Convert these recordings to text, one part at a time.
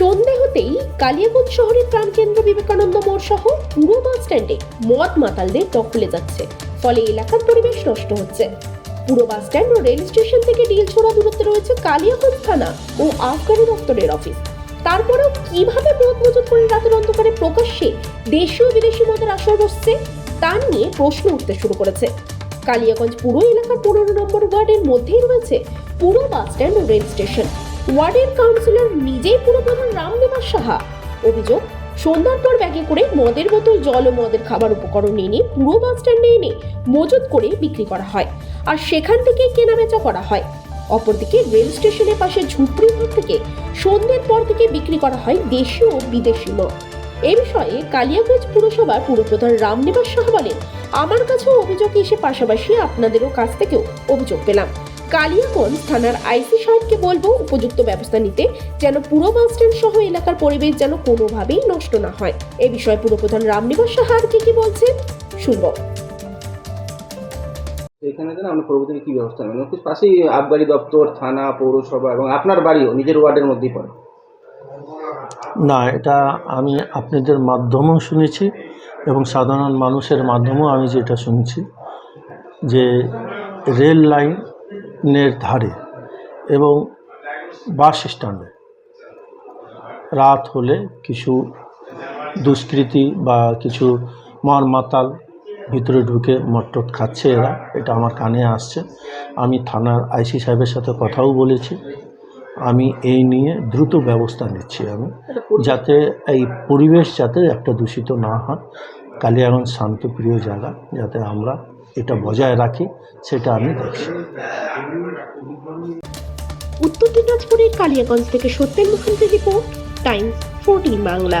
সন্ধে হতেই কালিয়াগঞ্জ শহরের প্রাণকেন্দ্র বিবেকানন্দ মোড় সহ পুরো বাস স্ট্যান্ডে মদ মাতালদের দখলে যাচ্ছে। ফলে এলাকার পরিবেশ নষ্ট হচ্ছে। পুরো বাস স্ট্যান্ড ও রেল স্টেশন থেকে ডিলছোড়া দূরত্বে রয়েছে কালিয়াগঞ্জ থানা ও আবগারি দপ্তরের অফিস। তারপরেও কীভাবে মদ মজুত করে রাতের অন্ধকারে প্রকাশ্যে দেশীয় বিদেশি মদের আসর বসছে, তা নিয়ে প্রশ্ন উঠতে শুরু করেছে। কালিয়াগঞ্জ পুরো এলাকার পনেরো নম্বর ওয়ার্ডের মধ্যেই রয়েছে পুরো বাস স্ট্যান্ড ও রেল স্টেশন। ওয়ার্ডের কাউন্সিলর নিজেই পুরো প্রধান রামনিবাস সাহা। অভিযোগ, সন্ধ্যার পর ব্যাগে করে মদের বোতল, জল ও মদের খাবার উপকরণ এনে পুরো বাস স্ট্যান্ডে এনে মজুত করে বিক্রি করা হয় আর সেখান থেকে কেনাবেচা করা হয়। অপরদিকে রেল স্টেশনের পাশে ঝুপড়ি ঘর থেকে সন্ধ্যের পর থেকে বিক্রি করা হয় দেশীয় ও বিদেশি মদ। এ বিষয়ে কালিয়াগঞ্জ পুরসভার পুরপ্রধান রামনিবাস সাহা বলেন, আমার কাছেও অভিযোগ এসে পাশাপাশি আপনাদেরও কাছ থেকেও অভিযোগ পেলাম। কালিয়াগঞ্জ থানার আইসি সাহেবকে বলব উপযুক্ত ব্যবস্থা নিতে যেন পুরো বাস স্ট্যান্ড সহ এলাকার পরিবেশ যেন কোনোভাবেই নষ্ট না হয়। এ বিষয়ে পুরপ্রধান রামনিবাস সাহা আর কি কি বলছেন শুনব। এখানে যেন আমরা পরবর্তীতে কি ব্যবস্থা নেবেন পাশেই আবগারি দপ্তর থানা পৌরসভা এবং আপনার বাড়িও নিজের ওয়ার্ডের মধ্যেই পড়ে। না এটা আমি আপনাদের মাধ্যমেও শুনেছি এবং সাধারণ মানুষের মাধ্যমেও আমি যেটা শুনছি যে রেল লাইনের ধারে এবং বাস স্ট্যান্ডে রাত হলে কিছু দুষ্কৃতী বা কিছু মর মাতাল ভিতরে ঢুকে মটট খাচ্ছে এরা এটা আমার কানে আসছে। আমি থানার আইসি সাহেবের সাথে কথাও বলেছি। আমি এই নিয়ে দ্রুত ব্যবস্থা নিচ্ছি আমি যাতে এই পরিবেশ যাতে একটা দূষিত না হয়। কালিয়াগঞ্জ শান্তপ্রিয় জায়গা যাতে আমরা এটা বজায় রাখি, সেটা আমি দেখছি উত্তর দিনাজপুরের কালিয়াগঞ্জ থেকে সত্যেন মুখার্জির রিপোর্ট, টাইমস, ফোরটিন বাংলা।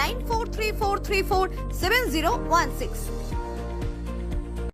9434347016.